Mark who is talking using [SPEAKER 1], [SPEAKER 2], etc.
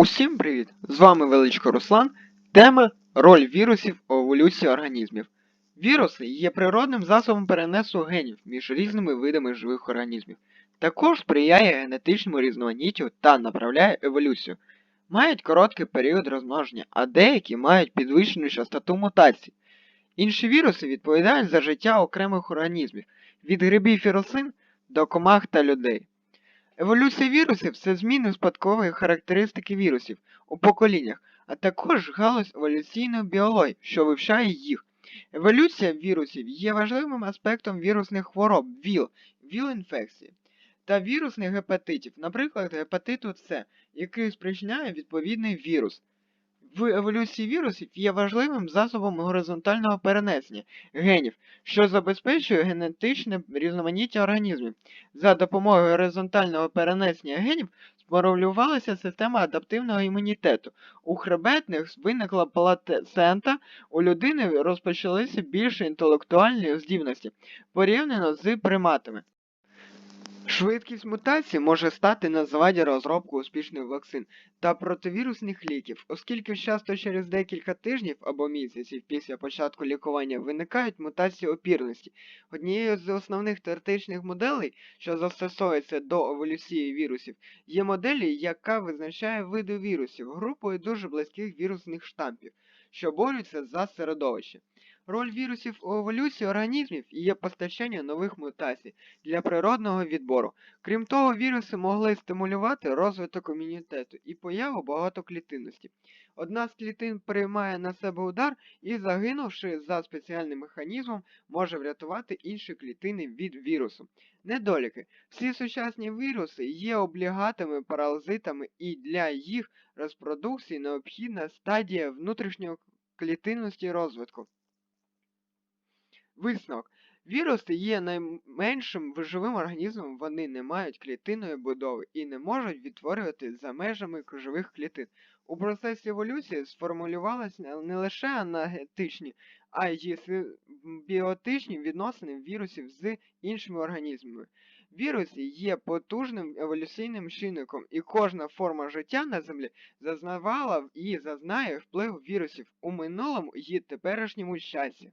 [SPEAKER 1] Усім привіт! З вами Величко Руслан. Тема Роль вірусів у еволюції організмів. Віруси є природним засобом перенесу генів між різними видами живих організмів. Також сприяє генетичному різноманіттю та направляє еволюцію. Мають короткий період розмноження, а деякі мають підвищену частоту мутацій. Інші віруси відповідають за життя окремих організмів від грибів і рослин до комах та людей. Еволюція вірусів це зміни спадкової характеристики вірусів у поколіннях, а також галузь еволюційної біології, що вивчає їх. Еволюція вірусів є важливим аспектом вірусних хвороб ВІЛ, ВІЛ-інфекції та вірусних гепатитів, наприклад, гепатиту С, який спричиняє відповідний вірус. В еволюції вірусів є важливим засобом горизонтального перенесення генів, що забезпечує генетичне різноманіття організмів. За допомогою горизонтального перенесення генів сформулювалася система адаптивного імунітету. У хребетних виникла плацента, у людини розпочалися більше інтелектуальні здібності порівняно з приматами. Швидкість мутацій може стати на заваді розробку успішних вакцин та противірусних ліків, оскільки часто через декілька тижнів або місяців після початку лікування виникають мутації опірності. Однією з основних теоретичних моделей, що застосовується до еволюції вірусів, є моделі, яка визначає види вірусів групою дуже близьких вірусних штампів, що борються за середовище. Роль вірусів у еволюції організмів є постачання нових мутацій для природного відбору. Крім того, віруси могли стимулювати розвиток імунітету і появу багатоклітинності. Одна з клітин приймає на себе удар і, загинувши за спеціальним механізмом, може врятувати інші клітини від вірусу. Недоліки. Всі сучасні віруси є облігатими паразитами і для їх розпродукції необхідна стадія внутрішньоклітинності розвитку. Висновок. Віруси є найменшим живим організмом, вони не мають клітинної будови і не можуть відтворювати за межами живих клітин. У процесі еволюції сформулювалися не лише анагетичні, а й симбіотичні відносини вірусів з іншими організмами. Віруси є потужним еволюційним чинником, і кожна форма життя на Землі зазнавала і зазнає впливу вірусів у минулому і теперішньому часі.